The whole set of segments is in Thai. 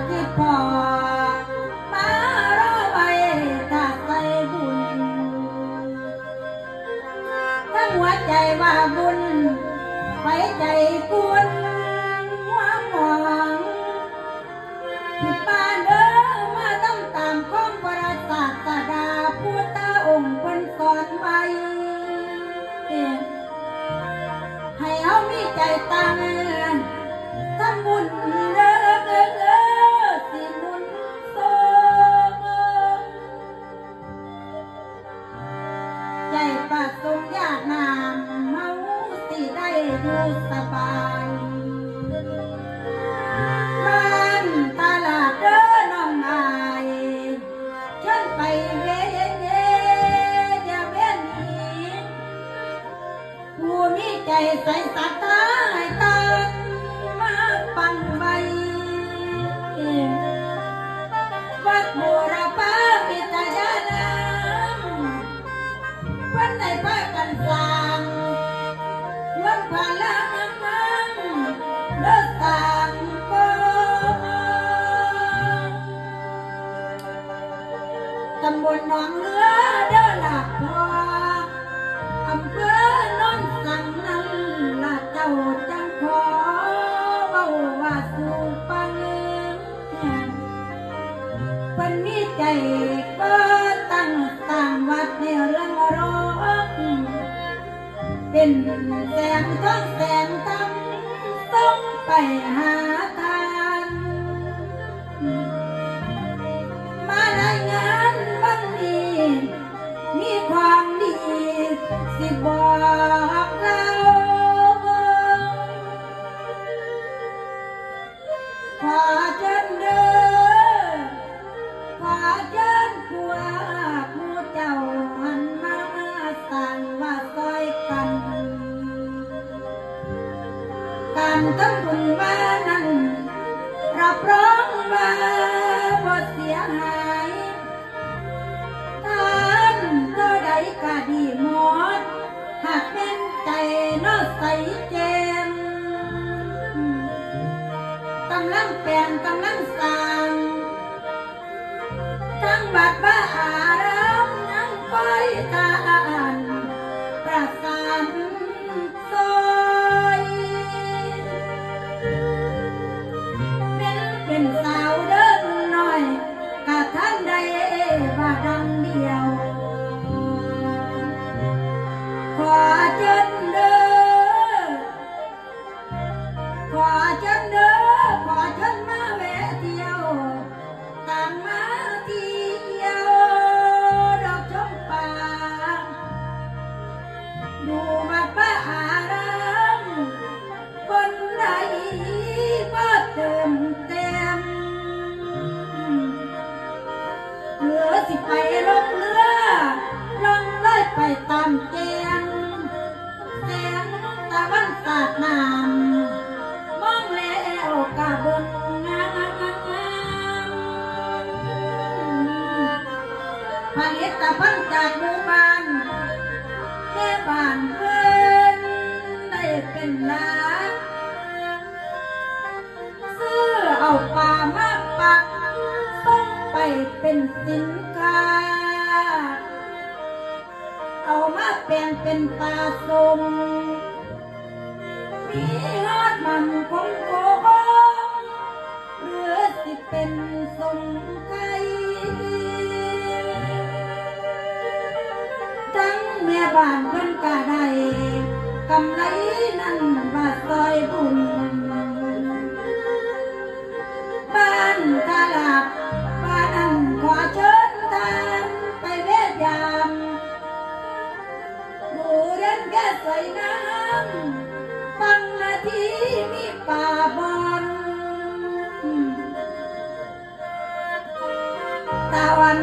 กมือขึ้นแล้วที่พอมารอไว้ถ้าใสบุญ ทั้งหัวใจว่าบุญไว้ใจกุณ อยู่สบายบ้านตลาดเด้อน้องอายเชิญไปเวเย่เย่อย่าเว้นหนีผู้มีใจใสสัตำบลหนองเรือเด้อหลักพออำเภอโนนสังนั้นละเจ้าจังขอเว้าว่าสู่ฟังเป็นมีใจก็ตั้งตามวัดในเรื่องรกเป็นแสงท้องแสงทำต้องไปหาท สิบอกเราขอเชิญเด้อขอเชิญพวกหมู่เจ้าหันมาสั่งว่าซอยกัน การทำบุญว่านั้นรับรองว่าบ่เสียหายท่านเท่าใดก็ดีหมด เจมกำลังแปลนกำลังสางทั้งบัดบ้าอารามนั่งคอยตานประสาน สิไปลงเรือลงเลยไปตามเจ สินค้า เอามาแปลงเป็นปลาสมมีฮอดมันคงโกงหรือสิเป็นสมไก่ทั้งแม่บ้านเพิ่นก็ได้กำไรนั้นว่าซอย แก่สวยน้ำฟังนาทีมีป่าบอนตะวัน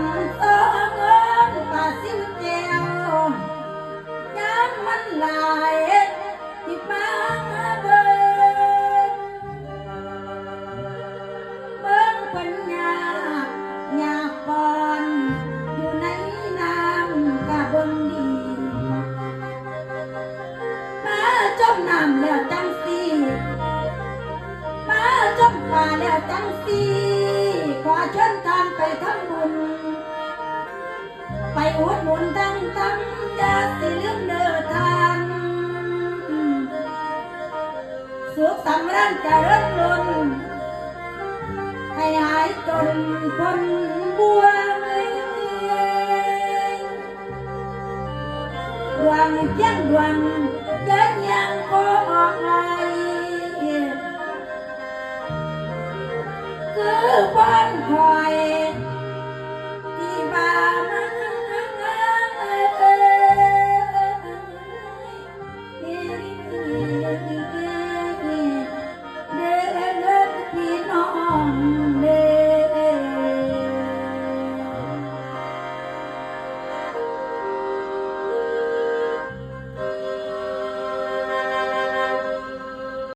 จังสีขอเชิญทานไปทำบุญ ไปอุดหนุนทั้งทั้งอย่าสิลืมเดินทางสุขสำราญเจะเริญล้นให้หายจนพ้นบัวดวงเพียงดวงเดินยังโอออกมา one